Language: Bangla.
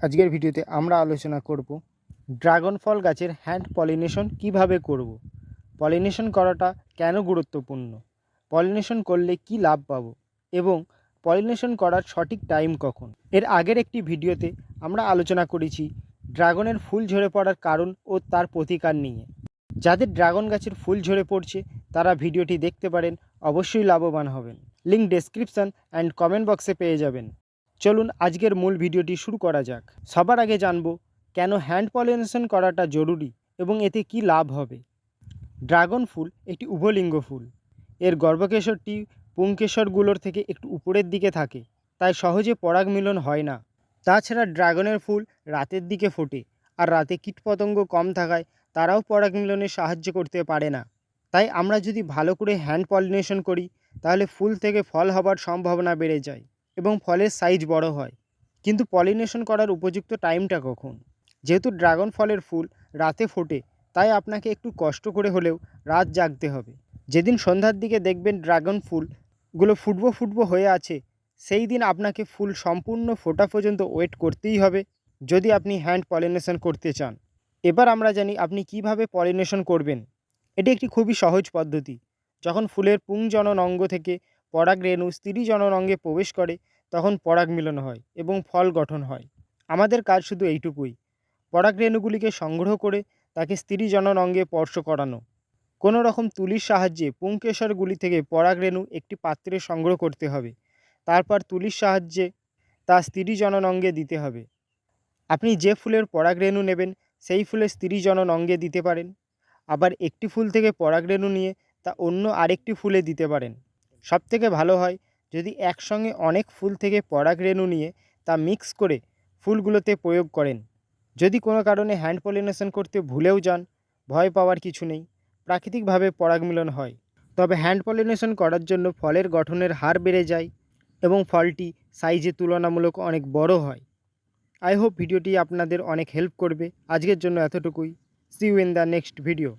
আজকের ভিডিওতে আমরা আলোচনা করব ড্রাগন ফল গাছের হ্যান্ড পলিনেশন কীভাবে করব। পলিনেশন করাটা কেন গুরুত্বপূর্ণ? পলিনেশন করলে কি লাভ পাবো? এবং পলিনেশন করার সঠিক টাইম কখন? এর আগের একটি ভিডিওতে আমরা আলোচনা করেছি ড্রাগনের ফুল ঝরে পড়ার কারণ ও তার প্রতিকার নিয়ে। যাদের ড্রাগন গাছের ফুল ঝরে পড়ছে, তারা ভিডিওটি দেখতে পারেন, অবশ্যই লাভবান হবেন। লিঙ্ক ডেসক্রিপশন অ্যান্ড কমেন্ট বক্সে পেয়ে যাবেন। চলুন আজকের মূল ভিডিওটি শুরু করা যাক। সবার আগে জানব, কেন হ্যান্ড পলিনেশন করাটা জরুরি এবং এতে কি লাভ হবে? ড্রাগন ফুল একটি উভলিঙ্গ ফুল। এর গর্ভকেশরটি পুংকেশরগুলোর থেকে একটু উপরের দিকে থাকে, তাই সহজে পরাগ মিলন হয় না। তাছাড়া ড্রাগনের ফুল রাতের দিকে ফোটে, আর রাতে কীটপতঙ্গ কম থাকায় তারাও পরাগ মিলনে সাহায্য করতে পারে না। তাই আমরা যদি ভালো করে হ্যান্ড পলিনেশন করি, তাহলে ফুল থেকে ফল হবার সম্ভাবনা বেড়ে যায়। এবং ফলের সাইজ বড় হয়। কিন্তু পলিনেশন করার উপযুক্ত টাইমটা কখন? যেহেতু ড্রাগন ফলের ফুল রাতে ফোটে, তাই আপনাকে একটু কষ্ট করে হলেও রাত জাগতে হবে। যেদিন সন্ধ্যার দিকে দেখবেন ড্রাগন ফুলগুলো ফুটবো ফুটবো হয়ে আছে, সেই দিন আপনাকে ফুল সম্পূর্ণ ফোটা পর্যন্ত ওয়েট করতেই হবে, যদি আপনি হ্যান্ড পলিনেশন করতে চান। এবার আমরা জানি আপনি কীভাবে পলিনেশন করবেন। এটি একটি খুবই সহজ পদ্ধতি। যখন ফুলের পুংজনন অঙ্গ থেকে পরাগ রেণু স্ত্রী জনন অঙ্গে প্রবেশ করে তখন পরাগ মিলন হয় এবং ফল গঠন হয়। আমাদের কাজ শুধু এইটুকুই। পরাগ রেণুগুলিকে সংগ্রহ করে তাকে স্ত্রী জনন অঙ্গে স্পর্শ করানো। কোনো রকম তুলির সাহায্যে পুংকেশরগুলি থেকে পরাগ রেণু একটি পাত্রে সংগ্রহ করতে হবে। তারপর তুলির সাহায্যে তা স্ত্রী জনন অঙ্গে দিতে হবে। আপনি যে ফুলের পরাগ রেণু নেবেন, সেই ফুলের স্ত্রী জনন অঙ্গে দিতে পারেন। আবার একটি ফুল থেকে পরাগ রেণু নিয়ে তা অন্য আরেকটি ফুলে দিতে পারেন। সবথেকে ভালো হয় যদি একসঙ্গে অনেক ফুল থেকে পরাগ রেণু নিয়ে তা মিক্স করে ফুলগুলোতে প্রয়োগ করেন। যদি কোনো কারণে হ্যান্ড পলিনেশন করতে ভুলেও যান, ভয় পাওয়ার কিছু নেই, প্রাকৃতিকভাবে পরাগ মিলন হয়। তবে হ্যান্ড পলিনেশন করার জন্য ফলের গঠনের হার বেড়ে যায় এবং ফলটি সাইজে তুলনামূলক অনেক বড় হয়। আই হোপ ভিডিওটি আপনাদের অনেক হেল্প করবে। আজকের জন্য এতটুকুই। See you in the next video